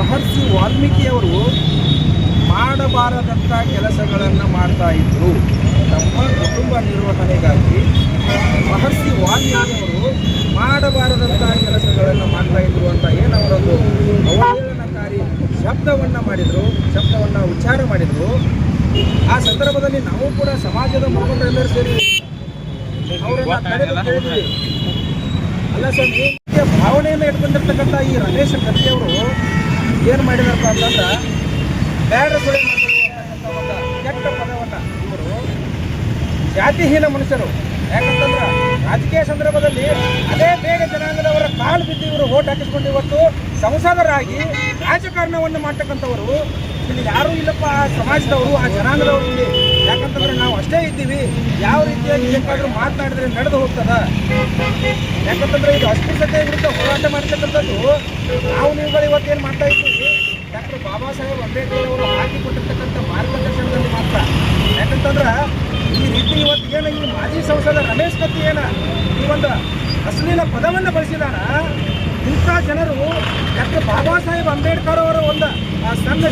ಮಹರ್ಷಿ ವಾಲ್ಮೀಕಿಯವರು ಮಾಡಬಾರದಂಥ ಕೆಲಸಗಳನ್ನು ಮಾಡ್ತಾ ಇದ್ದರು ತಮ್ಮ ಕುಟುಂಬ ನಿರ್ವಹಣೆಗಾಗಿ ಮಹರ್ಷಿ ವಾಲ್ಮೀಕಿಯವರು ಮಾಡಬಾರದಂಥ ಕೆಲಸಗಳನ್ನು ಮಾಡ್ತಾ ಇದ್ರು ಅಂತ ಏನು ಅವರೊಂದು ಅವಹೇಳನಕಾರಿ ಶಬ್ದವನ್ನು ಮಾಡಿದರು, ಶಬ್ದವನ್ನು ಉಚ್ಚಾರ ಮಾಡಿದರು. ಆ ಸಂದರ್ಭದಲ್ಲಿ ನಾವು ಕೂಡ ಸಮಾಜದ ಮುಖಂಡರೆಲ್ಲರೂ ಸೇರಿ ಅಲ್ಲ ಈ ಭಾವನೆಯನ್ನು ಇಟ್ಕೊಂಡಿರ್ತಕ್ಕಂಥ ಈ ರಮೇಶ್ ಕತ್ತಿಯವರು ಏನು ಮಾಡಿದಾರಪ್ಪ ಅಂತಂದ್ರೆ ಬೇಡ ಸುಳಿ ಒಂದು ಕೆಟ್ಟ ಪದವನ್ನು ಇವರು. ಜಾತಿಹೀನ ಮನುಷ್ಯರು. ಯಾಕಂತಂದ್ರೆ ರಾಜಕೀಯ ಸಂದರ್ಭದಲ್ಲಿ ಅದೇ ಬೇಗ ಜನಾಂಗದವರ ಕಾಲು ಬಿದ್ದು ಇವರು ಓಟ್ ಹಾಕಿಸ್ಕೊಂಡು ಇವತ್ತು ಸಂಸದರಾಗಿ ರಾಜಕಾರಣವನ್ನು ಮಾಡ್ತಕ್ಕಂಥವರು. ಇಲ್ಲಿ ಯಾರೂ ಇಲ್ಲಪ್ಪ, ಆ ಸಮಾಜದವರು, ಆ ಜನಾಂಗದವರು ಇಲ್ಲಿ. ಯಾಕಂತಂದ್ರೆ ನಾವು ಅಷ್ಟೇ ಇದ್ದೀವಿ. ಯಾವ ರೀತಿಯಾಗಿ ಬೇಕಾದರೂ ಮಾತನಾಡಿದ್ರೆ ನಡೆದು ಹೋಗ್ತದ? ಯಾಕಂತಂದ್ರೆ ಇದು ಅಸ್ಪೃಶ್ಯತೆ ವಿರುದ್ಧ ಹೋರಾಟ ಮಾಡ್ತಕ್ಕಂಥದ್ದು ನಾವು ನೀವುಗಳು ಏನು ಮಾಡ್ತಾ ಇದ್ದೀವಿ? ಡಾಕ್ಟರ್ ಬಾಬಾ ಸಾಹೇಬ್ ಅಂಬೇಡ್ಕರ್ ಅವರು ಹಾಕಿಕೊಟ್ಟಿರ್ತಕ್ಕಂಥ ಮಾರ್ಗದರ್ಶನದಲ್ಲಿ ಮಾತ್ರ. ಯಾಕಂತಂದ್ರೆ ಈ ರೀತಿ ಇವತ್ತು ಏನು ಈ ಮಾಜಿ ಸಂಸದ ರಮೇಶ್ ಕತ್ತಿ ಏನ ಈ ಒಂದು ಅಶ್ಲೀಲ ಪದವನ್ನು ಬಳಸಿದಾರ? ಇಂಥ ಜನರು ಡಾಕ್ಟರ್ ಬಾಬಾ ಸಾಹೇಬ್ ಅಂಬೇಡ್ಕರ್ ಅವರ ಒಂದು, ಆ ಸಣ್ಣ